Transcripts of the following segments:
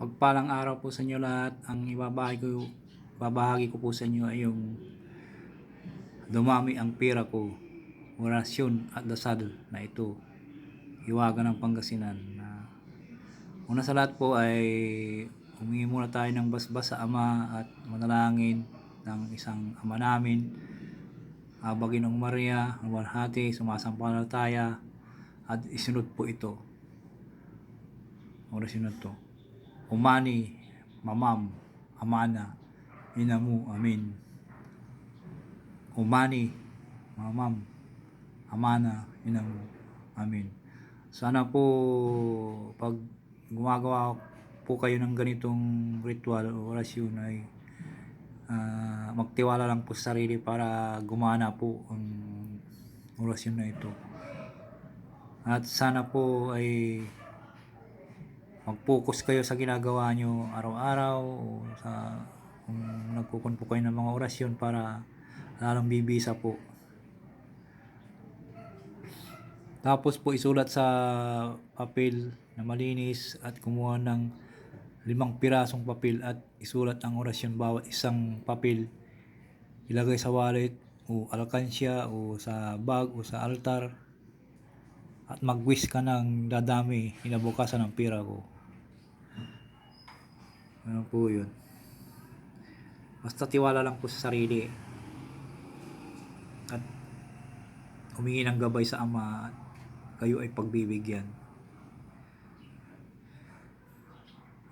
Pagpalang araw po sa inyo lahat. Ang ibabahagi ko, babahagi ko po sa inyo ay yung dumami ang pira ko. Orasyon at dasal na ito. Iwaga ng Pangasinan. Na una sa lahat po ay humingi muna tayo ng basbas sa Ama at manalangin ng isang Ama namin. Abagin ng Maria, ang walhati, sumasampalataya at isunod po ito. Orasyon na to. Umani, mamam, amana, inamu, amin. Umani, mamam, amana, inamu, amin. Sana po pag gumagawa po kayo ng ganitong ritual o orasyon ay ah, magtiwala lang po sa sarili para gumana po ang orasyon na ito. At sana po ay mag-focus kayo sa ginagawa nyo araw-araw o sa kung nagkukun po kayo ng mga orasyon para lalong bibisa po. Tapos po isulat sa papel na malinis at kumuha ng limang pirasong papel at isulat ang orasyon bawat isang papel. Ilagay sa wallet o alkansya o sa bag o sa altar at mag-wish ka ng dadami inabukasan ng pira ko. Ano po yun? Basta tiwala lang po sa sarili. At humingi ng gabay sa Ama at kayo ay pagbibigyan.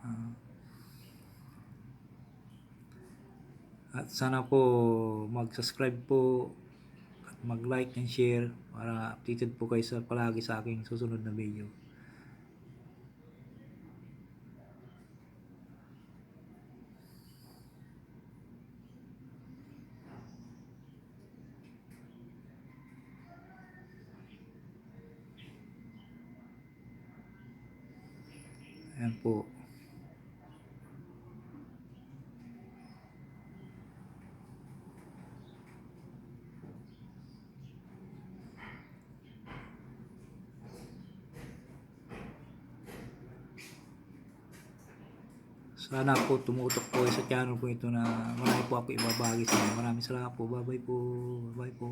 Ah. at sana po mag-subscribe po mag-like and share para updated po kayo sa palagi sa aking susunod na video. Ayan po. Sana po tumutok po sa channel po ito na marami po ako ibabagi sa inyo. Maraming salamat po. Bye-bye po. Bye po.